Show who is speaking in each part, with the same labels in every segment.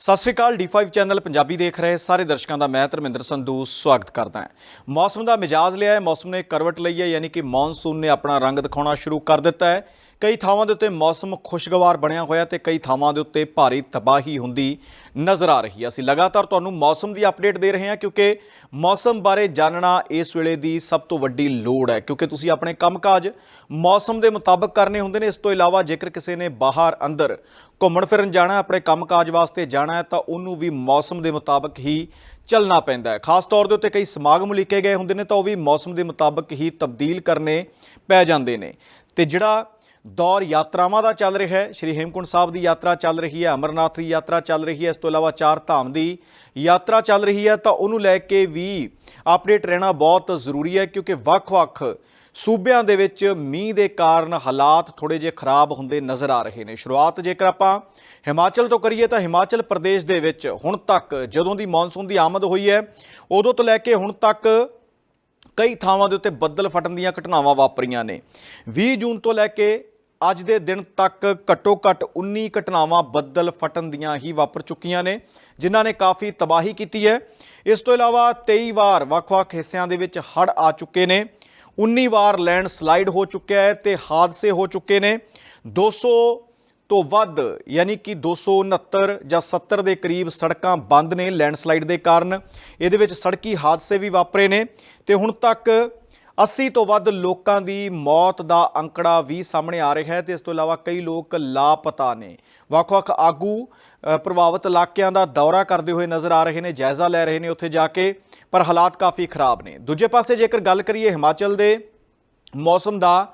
Speaker 1: ਸਤਿ ਸ਼੍ਰੀ ਅਕਾਲ D5 channel Punjabi ਦੇਖ ਰਹੇ ਸਾਰੇ ਦਰਸ਼ਕਾਂ ਦਾ ਮੈਂ ਧਰਮਿੰਦਰ ਸੰਧੂ ਸਵਾਗਤ ਕਰਦਾ ਹਾਂ। ਮੌਸਮ ਦਾ ਮਿਜਾਜ਼ ਲਿਆ ਹੈ, ਮੌਸਮ ਨੇ ਕਰਵਟ ਲਈ ਹੈ, ਯਾਨੀ ਕਿ ਮੌਨਸੂਨ ਨੇ ਆਪਣਾ ਰੰਗ ਦਿਖਾਉਣਾ ਸ਼ੁਰੂ ਕਰ ਦਿੱਤਾ ਹੈ। ਕਈ ਥਾਵਾਂ ਦੇ ਉੱਤੇ ਮੌਸਮ ਖੁਸ਼ਗਵਾਰ ਬਣਿਆ ਹੋਇਆ ਤੇ ਕਈ ਥਾਵਾਂ ਦੇ ਉੱਤੇ ਭਾਰੀ ਤਬਾਹੀ ਹੁੰਦੀ ਨਜ਼ਰ ਆ ਰਹੀ ਹੈ। ਅਸੀਂ ਲਗਾਤਾਰ ਤੁਹਾਨੂੰ ਮੌਸਮ ਦੀ ਅਪਡੇਟ ਦੇ ਰਹੇ ਹਾਂ ਕਿਉਂਕਿ ਮੌਸਮ ਬਾਰੇ ਜਾਣਨਾ ਇਸ ਵੇਲੇ ਦੀ ਸਭ ਤੋਂ ਵੱਡੀ ਲੋੜ ਹੈ। ਕਿਉਂਕਿ ਤੁਸੀਂ ਆਪਣੇ ਕੰਮਕਾਜ ਮੌਸਮ ਦੇ ਮੁਤਾਬਕ ਕਰਨੇ ਹੁੰਦੇ ਨੇ ਇਸ ਤੋਂ ਇਲਾਵਾ ਜੇਕਰ ਕਿਸੇ ਨੇ ਬਾਹਰ ਅੰਦਰ ਘੁੰਮਣ ਫਿਰਨ ਜਾਣਾ ਹੈ, ਆਪਣੇ ਕੰਮਕਾਜ ਵਾਸਤੇ ਜਾਣਾ ਹੈ ਤਾਂ ਉਹਨੂੰ ਵੀ ਮੌਸਮ ਦੇ ਮੁਤਾਬਕ ਹੀ ਚੱਲਣਾ ਪੈਂਦਾ ਹੈ। ਖਾਸ ਤੌਰ ਦੇ ਉੱਤੇ ਕਈ ਸਮਾਗਮ ਲਿਖੇ ਗਏ ਹੁੰਦੇ ਨੇ ਤਾਂ ਉਹ ਵੀ ਮੌਸਮ ਦੇ ਮੁਤਾਬਕ ਹੀ ਤਬਦੀਲ ਕਰਨੇ ਪੈ ਜਾਂਦੇ ਨੇ। ਤੇ ਜਿਹੜਾ ਦੌਰ ਯਾਤਰਾਵਾਂ ਦਾ ਚੱਲ ਰਿਹਾ ਹੈ। ਸ਼੍ਰੀ ਹੇਮਕੁੰਟ ਸਾਹਿਬ ਦੀ ਯਾਤਰਾ ਚੱਲ ਰਹੀ ਹੈ, ਅਮਰਨਾਥ ਦੀ ਯਾਤਰਾ ਚੱਲ ਰਹੀ ਹੈ। ਇਸ ਤੋਂ ਇਲਾਵਾ ਚਾਰ ਧਾਮ ਦੀ ਯਾਤਰਾ ਚੱਲ ਰਹੀ ਹੈ। ਤਾਂ ਉਹਨੂੰ ਲੈ ਕੇ ਵੀ ਅਪਡੇਟ ਰਹਿਣਾ ਬਹੁਤ ਜ਼ਰੂਰੀ ਹੈ ਕਿਉਂਕਿ ਵੱਖ-ਵੱਖ ਸੂਬਿਆਂ ਦੇ ਵਿੱਚ ਮੀਂਹ ਦੇ ਕਾਰਨ ਹਾਲਾਤ ਥੋੜੇ ਜਿਹੇ ਖਰਾਬ ਹੁੰਦੇ ਨਜ਼ਰ ਆ ਰਹੇ ਨੇ। ਸ਼ੁਰੂਆਤ ਜੇਕਰ ਆਪਾਂ ਹਿਮਾਚਲ ਤੋਂ ਕਰੀਏ ਤਾਂ ਹਿਮਾਚਲ ਪ੍ਰਦੇਸ਼ ਦੇ ਵਿੱਚ ਹੁਣ ਤੱਕ ਜਦੋਂ ਦੀ ਮੌਨਸੂਨ ਦੀ ਆਮਦ ਹੋਈ ਹੈ, ਉਦੋਂ ਤੋਂ ਲੈ ਕੇ ਹੁਣ ਤੱਕ ਕਈ ਥਾਵਾਂ ਦੇ ਉੱਤੇ ਬੱਦਲ ਫਟਣ ਦੀਆਂ ਘਟਨਾਵਾਂ ਵਾਪਰੀਆਂ ਨੇ। 20 ਜੂਨ ਤੋਂ ਲੈ ਕੇ ਅੱਜ ਦੇ ਦਿਨ ਤੱਕ ਘੱਟੋ ਘੱਟ 19 ਘਟਨਾਵਾਂ ਬੱਦਲ ਫਟਣ ਦੀਆਂ ਹੀ ਵਾਪਰ ਚੁੱਕੀਆਂ ਨੇ, ਜਿਨ੍ਹਾਂ ਨੇ ਕਾਫੀ ਤਬਾਹੀ ਕੀਤੀ ਹੈ। ਇਸ ਤੋਂ ਇਲਾਵਾ 23 ਵਾਰ ਵੱਖ-ਵੱਖ ਹਿੱਸਿਆਂ ਦੇ ਵਿੱਚ ਹੜ੍ਹ ਆ ਚੁੱਕੇ ਨੇ 19 ਵਾਰ ਲੈਂਡ ਸਲਾਈਡ ਹੋ ਚੁੱਕਿਆ ਹੈ ਤੇ ਹਾਦਸੇ ਹੋ ਚੁੱਕੇ ਨੇ। 200 ਤੋਂ ਵੱਧ, ਯਾਨੀ ਕਿ 269 ਜਾਂ 70 ਦੇ ਕਰੀਬ ਸੜਕਾਂ ਬੰਦ ਨੇ ਲੈਂਡਸਲਾਈਡ ਦੇ ਕਾਰਨ। ਇਹਦੇ ਵਿੱਚ ਸੜਕੀ ਹਾਦਸੇ ਵੀ ਵਾਪਰੇ ਨੇ ਤੇ ਹੁਣ ਤੱਕ 80 ਤੋਂ ਵੱਧ ਲੋਕਾਂ ਦੀ ਮੌਤ ਦਾ ਅੰਕੜਾ ਵੀ ਸਾਹਮਣੇ ਆ ਰਿਹਾ ਹੈ ਤੇ ਇਸ ਤੋਂ ਇਲਾਵਾ ਕਈ ਲੋਕ ਲਾਪਤਾ ਨੇ। ਵੱਖ-ਵੱਖ ਆਗੂ ਪ੍ਰਭਾਵਿਤ ਇਲਾਕਿਆਂ ਦਾ ਦੌਰਾ ਕਰਦੇ ਹੋਏ ਨਜ਼ਰ ਆ ਰਹੇ ਨੇ, ਜਾਇਜ਼ਾ ਲੈ ਰਹੇ ਨੇ ਉੱਥੇ ਜਾ ਕੇ, ਪਰ ਹਾਲਾਤ ਕਾਫੀ ਖਰਾਬ ਨੇ। ਦੂਜੇ ਪਾਸੇ ਜੇਕਰ ਗੱਲ ਕਰੀਏ ਹਿਮਾਚਲ ਦੇ, ਮੌਸਮ ਦਾ,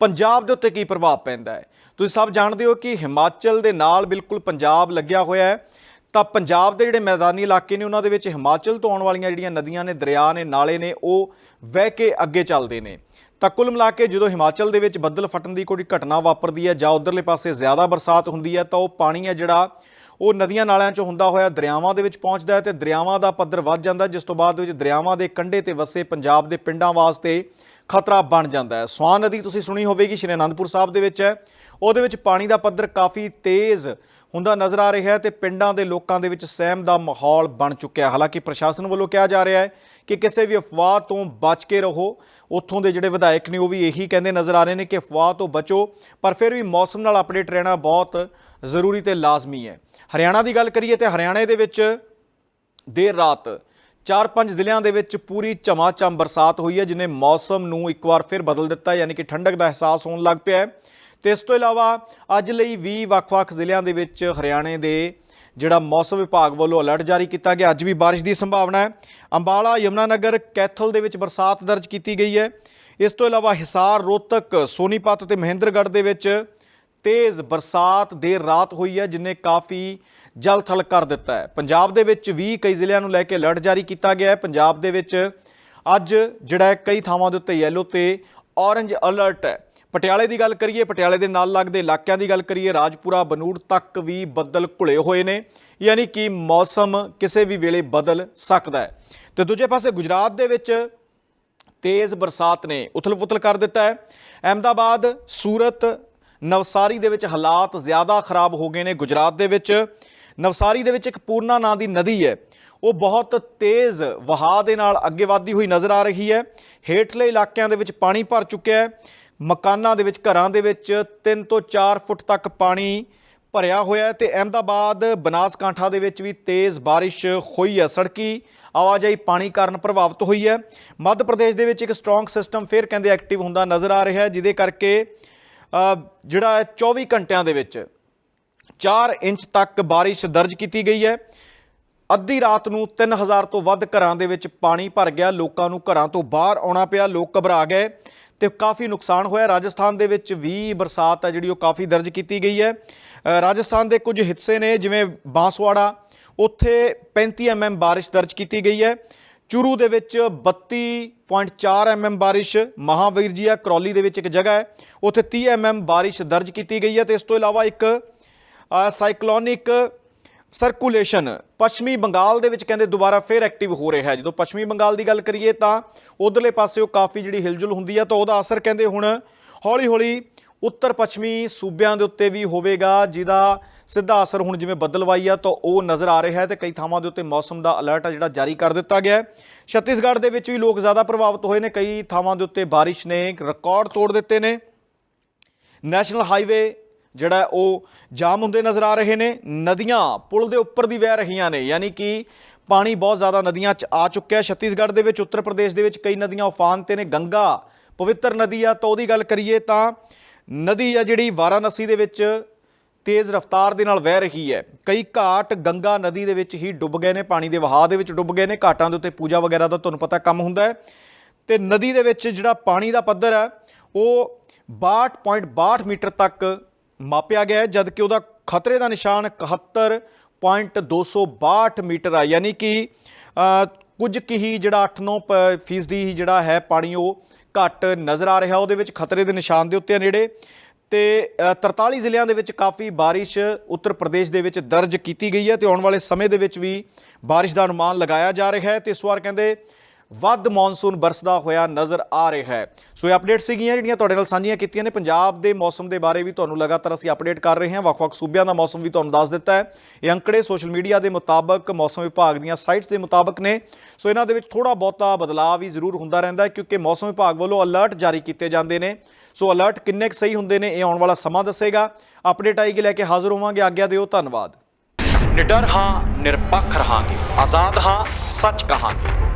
Speaker 1: ਪੰਜਾਬ ਦੇ ਉੱਤੇ ਕੀ ਪ੍ਰਭਾਵ ਪੈਂਦਾ ਹੈ? ਤੁਸੀਂ ਸਭ ਜਾਣਦੇ ਹੋ ਕਿ ਹਿਮਾਚਲ ਦੇ ਨਾਲ ਬਿਲਕੁਲ ਪੰਜਾਬ ਲੱਗਿਆ ਹੋਇਆ ਹੈ। ਤਾਂ ਪੰਜਾਬ ਦੇ ਜਿਹੜੇ ਮੈਦਾਨੀ ਇਲਾਕੇ ਨੇ, ਉਹਨਾਂ ਦੇ ਵਿੱਚ ਹਿਮਾਚਲ ਤੋਂ ਆਉਣ ਵਾਲੀਆਂ ਜਿਹੜੀਆਂ ਨਦੀਆਂ ਨੇ, ਦਰਿਆ ਨੇ, ਨਾਲੇ ਨੇ, ਉਹ ਵਹਿ ਕੇ ਅੱਗੇ ਚੱਲਦੇ ਨੇ। ਤਾਂ ਕੁੱਲ ਮਿਲਾ ਕੇ ਜਦੋਂ ਹਿਮਾਚਲ ਦੇ ਵਿੱਚ ਬੱਦਲ ਫਟਣ ਦੀ ਕੋਈ ਘਟਨਾ ਵਾਪਰਦੀ ਹੈ ਜਾਂ ਉਧਰਲੇ ਪਾਸੇ ਜ਼ਿਆਦਾ ਬਰਸਾਤ ਹੁੰਦੀ ਹੈ, ਤਾਂ ਉਹ ਪਾਣੀ ਹੈ ਜਿਹੜਾ, ਉਹ ਨਦੀਆਂ ਨਾਲਿਆਂ 'ਚ ਹੁੰਦਾ ਹੋਇਆ ਦਰਿਆਵਾਂ ਦੇ ਵਿੱਚ ਪਹੁੰਚਦਾ ਹੈ ਤੇ ਦਰਿਆਵਾਂ ਦਾ ਪੱਧਰ ਵੱਧ ਜਾਂਦਾ ਜਿਸ ਤੋਂ ਬਾਅਦ ਵਿੱਚ ਦਰਿਆਵਾਂ ਦੇ ਕੰਢੇ ਤੇ ਵਸੇ ਪੰਜਾਬ ਦੇ ਪਿੰਡਾਂ ਵਾਸਤੇ ਖਤਰਾ ਬਣ ਜਾਂਦਾ ਹੈ। ਸਵਾਨ ਨਦੀ ਤੁਸੀਂ ਸੁਣੀ ਹੋਵੇਗੀ, ਸ਼੍ਰੀ ਅਨੰਦਪੁਰ ਸਾਹਿਬ ਦੇ ਵਿੱਚ ਹੈ। ਉਹਦੇ ਵਿੱਚ ਪਾਣੀ ਦਾ ਪੱਧਰ ਕਾਫੀ ਤੇਜ਼ ਹੁੰਦਾ ਨਜ਼ਰ ਆ ਰਿਹਾ ਹੈ ਤੇ ਪਿੰਡਾਂ ਦੇ ਲੋਕਾਂ ਦੇ ਵਿੱਚ ਸਹਿਮ ਦਾ ਮਾਹੌਲ ਬਣ ਚੁੱਕਿਆ ਹਾਲਾਂਕਿ ਪ੍ਰਸ਼ਾਸਨ ਵੱਲੋਂ ਕਿਹਾ ਜਾ ਰਿਹਾ ਹੈ ਕਿ ਕਿਸੇ ਵੀ ਅਫਵਾਹ ਤੋਂ ਬਚ ਕੇ ਰਹੋ। ਉੱਥੋਂ ਦੇ ਜਿਹੜੇ ਵਿਧਾਇਕ ਨੇ, ਉਹ ਵੀ ਇਹੀ ਕਹਿੰਦੇ ਨਜ਼ਰ ਆ ਰਹੇ ਨੇ ਕਿ ਅਫਵਾਹ ਤੋਂ ਬਚੋ, ਪਰ ਫਿਰ ਵੀ ਮੌਸਮ ਨਾਲ ਅਪਡੇਟ ਰਹਿਣਾ ਬਹੁਤ ਜ਼ਰੂਰੀ ਤੇ ਲਾਜ਼ਮੀ ਹੈ। ਹਰਿਆਣਾ ਦੀ ਗੱਲ ਕਰੀਏ ਤੇ ਹਰਿਆਣੇ ਦੇ ਵਿੱਚ ਦੇਰ ਰਾਤ ਚਾਰ ਪੰਜ ਜ਼ਿਲ੍ਹਿਆਂ ਦੇ ਵਿੱਚ ਪੂਰੀ ਝਮਾਝਮ ਬਰਸਾਤ ਹੋਈ ਹੈ, ਜਿਨੇ ਮੌਸਮ ਨੂੰ ਇੱਕ ਵਾਰ ਫਿਰ ਬਦਲ ਦਿੱਤਾ ਯਾਨੀ ਕਿ ਠੰਡਕ ਦਾ ਅਹਿਸਾਸ ਹੋਣ ਲੱਗ ਪਿਆ ਹੈ। ਤੇ ਇਸ ਤੋਂ ਇਲਾਵਾ ਅੱਜ ਲਈ 20 ਵੱਖ-ਵੱਖ ਜ਼ਿਲ੍ਹਿਆਂ ਦੇ ਵਿੱਚ ਹਰਿਆਣੇ ਦੇ ਜਿਹੜਾ ਮੌਸਮ ਵਿਭਾਗ ਵੱਲੋਂ ਅਲਰਟ ਜਾਰੀ ਕੀਤਾ ਗਿਆ। ਅੱਜ ਵੀ ਬਾਰਿਸ਼ ਦੀ ਸੰਭਾਵਨਾ ਹੈ। ਅੰਬਾਲਾ, ਯਮੁਨਾਨਗਰ, ਕੈਥਲ ਦੇ ਵਿੱਚ ਬਰਸਾਤ ਦਰਜ ਕੀਤੀ ਗਈ ਹੈ। ਇਸ ਤੋਂ ਇਲਾਵਾ ਹਿਸਾਰ, ਰੋਹਤਕ, ਸੋਨੀਪਤ ਤੇ ਮਹਿੰਦਰਗੜ੍ਹ ਦੇ ਵਿੱਚ ਤੇਜ਼ ਬਰਸਾਤ ਦੇਰ ਰਾਤ ਹੋਈ ਹੈ, ਜਿਨੇ ਕਾਫੀ ਜਲ ਥਲ ਕਰ ਦਿੱਤਾ ਹੈ। ਪੰਜਾਬ ਦੇ ਵਿੱਚ ਵੀ ਕਈ ਜ਼ਿਲ੍ਹਿਆਂ ਨੂੰ ਲੈ ਕੇ ਅਲਰਟ ਜਾਰੀ ਕੀਤਾ ਗਿਆ ਹੈ। ਪੰਜਾਬ ਦੇ ਵਿੱਚ ਅੱਜ ਜਿਹੜਾ ਕਈ ਥਾਵਾਂ ਦੇ ਉੱਤੇ ਯੈਲੋ ਤੇ ਔਰੰਜ ਅਲਰਟ ਹੈ। ਪਟਿਆਲੇ ਦੀ ਗੱਲ ਕਰੀਏ, ਪਟਿਆਲੇ ਦੇ ਨਾਲ ਲੱਗਦੇ ਇਲਾਕਿਆਂ ਦੀ ਗੱਲ ਕਰੀਏ, ਰਾਜਪੁਰਾ, ਬਨੂੜ ਤੱਕ ਵੀ ਬੱਦਲ ਘੁਲੇ ਹੋਏ ਨੇ। ਯਾਨੀ ਕਿ ਮੌਸਮ ਕਿਸੇ ਵੀ ਵੇਲੇ ਬਦਲ ਸਕਦਾ ਹੈ। ਤੇ ਦੂਜੇ ਪਾਸੇ ਗੁਜਰਾਤ ਦੇ ਵਿੱਚ ਤੇਜ਼ ਬਰਸਾਤ ਨੇ ਉਥਲ-ਪੁਥਲ ਕਰ ਦਿੱਤਾ ਹੈ। ਅਹਿਮਦਾਬਾਦ, ਸੂਰਤ ਨਵਸਾਰੀ ਦੇ ਵਿੱਚ ਹਾਲਾਤ ਜ਼ਿਆਦਾ ਖਰਾਬ ਹੋ ਗਏ ਨੇ ਗੁਜਰਾਤ ਦੇ ਵਿੱਚ। ਨਵਸਾਰੀ ਦੇ ਵਿੱਚ ਇੱਕ ਪੂਰਨਾ ਨਾਂ ਦੀ ਨਦੀ ਹੈ। ਉਹ ਬਹੁਤ ਤੇਜ਼ ਵਹਾਅ ਦੇ ਨਾਲ ਅੱਗੇ ਵਧਦੀ ਹੋਈ ਨਜ਼ਰ ਆ ਰਹੀ ਹੈ। ਹੇਠਲੇ ਇਲਾਕਿਆਂ ਦੇ ਵਿੱਚ ਪਾਣੀ ਭਰ ਚੁੱਕਿਆ ਹੈ। ਮਕਾਨਾਂ ਦੇ ਵਿੱਚ, ਘਰਾਂ ਦੇ ਵਿੱਚ 3 ਤੋਂ 4 ਫੁੱਟ ਤੱਕ ਪਾਣੀ ਭਰਿਆ ਹੋਇਆ ਹੈ ਤੇ ਅਹਿਮਦਾਬਾਦ, ਬਨਾਸਕਾਂਠਾ ਦੇ ਵਿੱਚ ਵੀ ਤੇਜ਼ ਬਾਰਿਸ਼ ਹੋਈ ਹੈ। ਸੜਕੀ ਆਵਾਜਾਈ ਪਾਣੀ ਕਾਰਨ ਪ੍ਰਭਾਵਿਤ ਹੋਈ ਹੈ। ਮੱਧ ਪ੍ਰਦੇਸ਼ ਦੇ ਵਿੱਚ ਇੱਕ ਸਟਰੋਂਗ ਸਿਸਟਮ ਫਿਰ ਕਹਿੰਦੇ ਐਕਟਿਵ ਹੁੰਦਾ ਨਜ਼ਰ ਆ ਰਿਹਾ ਹੈ, ਜਿਹਦੇ ਕਰਕੇ ਜਿਹੜਾ ਹੈ 24 ਘੰਟਿਆਂ ਦੇ ਵਿੱਚ 4 ਇੰਚ ਤੱਕ ਬਾਰਿਸ਼ ਦਰਜ ਕੀਤੀ ਗਈ ਹੈ। ਅੱਧੀ ਰਾਤ ਨੂੰ 3000 ਤੋਂ ਵੱਧ ਘਰਾਂ ਦੇ ਵਿੱਚ ਪਾਣੀ ਭਰ ਗਿਆ। ਲੋਕਾਂ ਨੂੰ ਘਰਾਂ ਤੋਂ ਬਾਹਰ ਆਉਣਾ ਪਿਆ। ਲੋਕ ਘਬਰਾ ਗਏ ਤੇ ਕਾਫੀ ਨੁਕਸਾਨ ਹੋਇਆ। ਰਾਜਸਥਾਨ ਦੇ ਵਿੱਚ ਵੀ ਬਰਸਾਤ ਹੈ ਜਿਹੜੀ ਉਹ ਕਾਫੀ ਦਰਜ ਕੀਤੀ ਗਈ ਹੈ। ਰਾਜਸਥਾਨ ਦੇ ਕੁਝ ਹਿੱਸੇ ਨੇ ਜਿਵੇਂ ਬਾਂਸਵਾੜਾ, ਉੱਥੇ 35 ਐਮਐਮ ਬਾਰਿਸ਼ ਦਰਜ ਕੀਤੀ ਗਈ ਹੈ। ਚੁਰੂ ਦੇ ਵਿੱਚ 32.4 ਐਮਐਮ ਬਾਰਿਸ਼ ਮਹਾਵੀਰ ਆ, ਕਰੌਲੀ ਦੇ ਵਿੱਚ ਇੱਕ ਜਗ੍ਹਾ ਹੈ। ਉੱਥੇ 30 ਐਮਐਮ ਬਾਰਿਸ਼ ਦਰਜ ਕੀਤੀ ਗਈ ਹੈ ਤੇ ਇਸ ਤੋਂ ਇਲਾਵਾ ਇੱਕ ਸਾਈਕਲੋਨਿਕ ਸਰਕੂਲੇਸ਼ਨ ਪੱਛਮੀ ਬੰਗਾਲ ਦੇ ਵਿੱਚ ਕਹਿੰਦੇ ਦੁਬਾਰਾ ਫੇਰ ਐਕਟਿਵ ਹੋ ਰਿਹਾ ਹੈ। ਜਦੋਂ ਪੱਛਮੀ ਬੰਗਾਲ ਦੀ ਗੱਲ ਕਰੀਏ ਤਾਂ ਉਧਰਲੇ ਪਾਸੇ ਉਹ ਕਾਫੀ ਜਿਹੜੀ ਹਿਲਜੁਲ ਹੁੰਦੀ ਹੈ ਤਾਂ ਉਹਦਾ ਅਸਰ ਕਹਿੰਦੇ ਹੁਣ ਹੌਲੀ-ਹੌਲੀ ਉੱਤਰ ਪੱਛਮੀ ਸੂਬਿਆਂ ਦੇ ਉੱਤੇ ਵੀ ਹੋਵੇਗਾ, ਜਿਹਦਾ ਸਿੱਧਾ ਅਸਰ ਹੁਣ ਜਿਵੇਂ ਬੱਦਲਵਾਈ ਆ, ਤਾਂ ਉਹ ਨਜ਼ਰ ਆ ਰਿਹਾ ਹੈ ਤੇ ਕਈ ਥਾਵਾਂ ਦੇ ਉੱਤੇ ਮੌਸਮ ਦਾ ਅਲਰਟ ਆ ਜਿਹੜਾ ਜਾਰੀ ਕਰ ਦਿੱਤਾ ਗਿਆ ਹੈ। ਛੱਤੀਸਗੜ੍ਹ ਦੇ ਵਿੱਚ ਵੀ ਲੋਕ ਜ਼ਿਆਦਾ ਪ੍ਰਭਾਵਿਤ ਹੋਏ ਨੇ, ਕਈ ਥਾਵਾਂ ਦੇ ਉੱਤੇ ਬਾਰਿਸ਼ ਨੇ ਰਿਕਾਰਡ ਤੋੜ ਦਿੱਤੇ ਨੇ। ਨੈਸ਼ਨਲ ਹਾਈਵੇ ਜਿਹੜਾ ਉਹ ਜਾਮ ਹੁੰਦੇ ਨਜ਼ਰ ਆ ਰਹੇ ਨੇ। ਨਦੀਆਂ ਪੁਲ ਦੇ ਉੱਪਰ ਦੀ ਵਹਿ ਰਹੀਆਂ ਨੇ, ਯਾਨੀ ਕਿ ਪਾਣੀ ਬਹੁਤ ਜ਼ਿਆਦਾ ਨਦੀਆਂ 'ਚ ਆ ਚੁੱਕਿਆ ਹੈ। ਛੱਤੀਸਗੜ੍ਹ ਦੇ ਵਿੱਚ, ਉੱਤਰ ਪ੍ਰਦੇਸ਼ ਦੇ ਵਿੱਚ ਕਈ ਨਦੀਆਂ ਉਫਾਨ ਤੇ ਨੇ। ਗੰਗਾ ਪਵਿੱਤਰ ਨਦੀ ਆ, ਤਾਂ ਉਹਦੀ ਗੱਲ ਕਰੀਏ ਤਾਂ ਨਦੀ ਆ ਜਿਹੜੀ ਵਾਰਾਣਸੀ ਦੇ ਵਿੱਚ ਤੇਜ਼ ਰਫ਼ਤਾਰ ਦੇ ਨਾਲ ਵਹਿ ਰਹੀ ਹੈ। ਕਈ ਘਾਟ ਗੰਗਾ ਨਦੀ ਦੇ ਵਿੱਚ ਹੀ ਡੁੱਬ ਗਏ ਨੇ, ਪਾਣੀ ਦੇ ਵਹਾਅ ਦੇ ਵਿੱਚ ਡੁੱਬ ਗਏ ਨੇ, ਘਾਟਾਂ ਦੇ ਉੱਤੇ ਪੂਜਾ ਵਗੈਰਾ ਦਾ ਤੁਹਾਨੂੰ ਪਤਾ ਕੰਮ ਹੁੰਦਾ ਹੈ। ਤੇ ਨਦੀ ਦੇ ਵਿੱਚ ਜਿਹੜਾ ਪਾਣੀ ਦਾ ਪੱਧਰ ਹੈ, ਉਹ 62.62 ਮੀਟਰ ਤੱਕ ਮਾਪਿਆ ਗਿਆ ਹੈ ਜਦ ਕਿ ਉਹਦਾ ਖਤਰੇ ਦਾ ਨਿਸ਼ਾਨ 71.262 ਮੀਟਰ ਆ ਯਾਨੀ ਕਿ ਕੁਝ ਕੀ ਹੀ ਜਿਹੜਾ 8-9 ਫੀਸਦੀ ਹੀ ਜਿਹੜਾ ਹੈ ਪਾਣੀ, ਉਹ ਘੱਟ ਨਜ਼ਰ ਆ ਰਿਹਾ ਉਹਦੇ ਵਿੱਚ ਖਤਰੇ ਦੇ ਨਿਸ਼ਾਨ ਦੇ ਉੱਤੇ ਨੇੜੇ। ਤੇ ਅ, 43 ਜ਼ਿਲ੍ਹਿਆਂ ਦੇ ਵਿੱਚ ਕਾਫੀ ਬਾਰਿਸ਼ ਉੱਤਰ ਪ੍ਰਦੇਸ਼ ਦੇ ਵਿੱਚ ਦਰਜ ਕੀਤੀ ਗਈ ਹੈ ਤੇ ਆਉਣ ਵਾਲੇ ਸਮੇਂ ਦੇ ਵਿੱਚ ਵੀ ਬਾਰਿਸ਼ ਦਾ ਅਨੁਮਾਨ ਲਗਾਇਆ ਜਾ ਰਿਹਾ ਹੈ। ਤੇ ਇਸ ਵਾਰ ਕਹਿੰਦੇ ਵੱਧ ਮੌਨਸੂਨ ਬਰਸਦਾ ਹੋਇਆ ਨਜ਼ਰ ਆ ਰਿਹਾ ਹੈ। ਸੋ ਇਹ ਅਪਡੇਟ ਸੀਗੀਆਂ ਜਿਹੜੀਆਂ ਤੁਹਾਡੇ ਨਾਲ ਸਾਂਝੀਆਂ ਕੀਤੀਆਂ ਨੇ। ਪੰਜਾਬ ਦੇ ਮੌਸਮ ਦੇ ਬਾਰੇ ਵੀ ਤੁਹਾਨੂੰ ਲਗਾਤਾਰ ਅਸੀਂ ਅਪਡੇਟ ਕਰ ਰਹੇ ਹਾਂ। ਵੱਖ-ਵੱਖ ਸੂਬਿਆਂ ਦਾ ਮੌਸਮ ਵੀ ਤੁਹਾਨੂੰ ਦੱਸ ਦਿੱਤਾ ਹੈ। ਇਹ ਅੰਕੜੇ ਸੋਸ਼ਲ ਮੀਡੀਆ ਦੇ ਮੁਤਾਬਕ ਮੌਸਮ ਵਿਭਾਗ ਦੀਆਂ ਸਾਈਟਸ ਦੇ ਮੁਤਾਬਕ ਨੇ। ਸੋ ਇਹਨਾਂ ਦੇ ਵਿੱਚ ਥੋੜਾ ਬਹੁਤਾ ਬਦਲਾਅ ਵੀ ਜ਼ਰੂਰ ਹੁੰਦਾ ਰਹਿੰਦਾ ਹੈ ਕਿਉਂਕਿ ਮੌਸਮ ਵਿਭਾਗ ਵੱਲੋਂ ਅਲਰਟ ਜਾਰੀ ਕੀਤੇ ਜਾਂਦੇ ਨੇ। ਸੋ ਅਲਰਟ ਕਿੰਨੇ ਕੁ ਸਹੀ ਹੁੰਦੇ ਨੇ ਇਹ ਆਉਣ ਵਾਲਾ ਸਮਾਂ ਦੱਸੇਗਾ। ਅਪਡੇਟ ਆਏਗੀ ਲੈ ਕੇ ਹਾਜ਼ਰ ਹੋਵਾਂਗੇ। ਆਗਿਆ ਦਿਓ, ਧੰਨਵਾਦ। ਨਿਡਰ ਹਾਂ, ਨਿਰਪੱਖ ਰਹਾਂਗੇ। ਆਜ਼ਾਦ ਹਾਂ, ਸੱਚ ਕਹਾਂਗੇ।